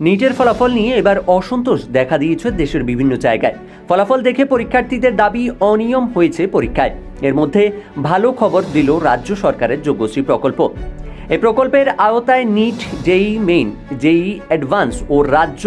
নিটের ফলাফল নিয়ে এবার অসন্তোষ দেখা দিয়েছে দেশের বিভিন্ন জায়গায়। ফলাফল দেখে পরীক্ষার্থীদের দাবি অনিয়ম হয়েছে পরীক্ষায়। এর মধ্যে ভালো খবর দিল রাজ্য সরকারের যোগ্যশ্রী প্রকল্প। এই প্রকল্পের আওতায় NEET, JEE Main, JEE advance ও রাজ্য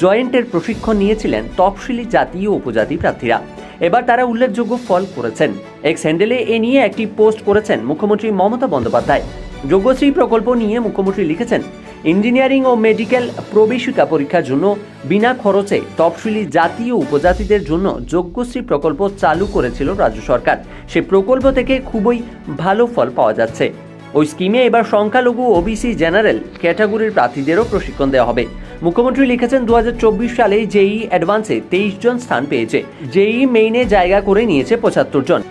জয়েন্টের প্রশিক্ষণ নিয়েছিলেন তফসিলি জাতি ও উপজাতি প্রার্থীরা। এবার তারা উল্লেখযোগ্য ফল করেছেন। এক্স হ্যান্ডেলে এ নিয়ে একটি পোস্ট করেছেন মুখ্যমন্ত্রী মমতা বন্দ্যোপাধ্যায়। যোগ্যশ্রী প্রকল্প নিয়ে মুখ্যমন্ত্রী লিখেছেন ইঞ্জিনিয়ারিং ও মেডিকেল প্রবেশিকা পরীক্ষার জন্য বিনা খরচে তফসিলি জাতি ও উপজাতিদের জন্য যোগ্যশ্রী প্রকল্প চালু করেছিল রাজ্য সরকার। সে প্রকল্প থেকে খুবই ভালো ফল পাওয়া যাচ্ছে। ওই স্কিমে এবার সংখ্যালঘু ওবিসি জেনারেল ক্যাটাগরির প্রার্থীদেরও প্রশিক্ষণ দেওয়া হবে। মুখ্যমন্ত্রী লিখেছেন দু হাজার চব্বিশ সালে জেই অ্যাডভান্সে তেইশ জন স্থান পেয়েছে। জেই মেইনে জায়গা করে নিয়েছে পঁচাত্তর জন।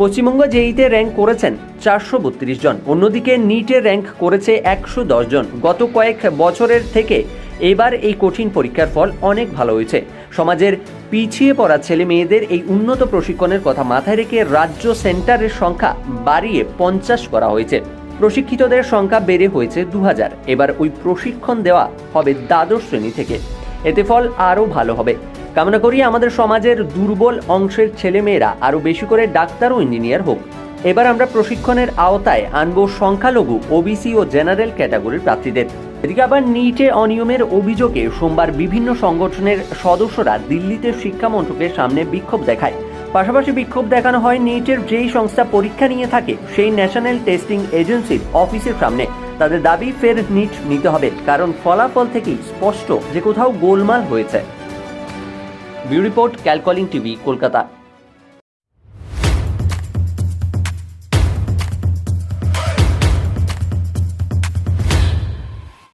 পশ্চিমবঙ্গ জেইতে র্যাঙ্ক করেছেন চারশো বত্রিশ জন। অন্যদিকে নিটে র্যাঙ্ক করেছে একশো দশ জন। গত কয়েক বছরের থেকে এবার এই কঠিন পরীক্ষার ফল অনেক ভালো হয়েছে। সমাজের পিছিয়ে পড়া ছেলে মেয়েদের এই উন্নত প্রশিক্ষণের কথা মাথায় রেখে রাজ্য সেন্টারের সংখ্যা বাড়িয়ে পঞ্চাশ করা হয়েছে। প্রশিক্ষিতদের সংখ্যা বেড়ে হয়েছে দু হাজার এবার ওই প্রশিক্ষণ দেওয়া হবে দ্বাদশ শ্রেণি থেকে। এতে ফল আরও ভালো হবে। কামনা করি আমাদের সমাজের দুর্বল অংশের ছেলেমেয়েরা, আরও বেশি করে ডাক্তার ও ইঞ্জিনিয়ার হোক। এবার আমরা প্রশিক্ষণের আওতায় আনব সংখ্যালঘু ওবিসি ও জেনারেল ক্যাটাগরির প্রার্থীদের। এদিকে আবার নিটে অনিয়মের অভিযোগে সোমবার বিভিন্ন সংগঠনের সদস্যরা দিল্লিতে শিক্ষা মন্ত্রকের সামনে বিক্ষোভ দেখায়। পাশাপাশি বিক্ষোভ দেখানো হয় নিটের যেই সংস্থা পরীক্ষা নিয়ে থাকে, সেই ন্যাশনাল টেস্টিং এজেন্সির অফিসের সামনে। তাদের দাবি ফের নিট নিতে হবে, কারণ ফলাফল থেকেই স্পষ্ট যে কোথাও গোলমাল হয়েছে। Bureau report ক্যালকলিং TV Kolkata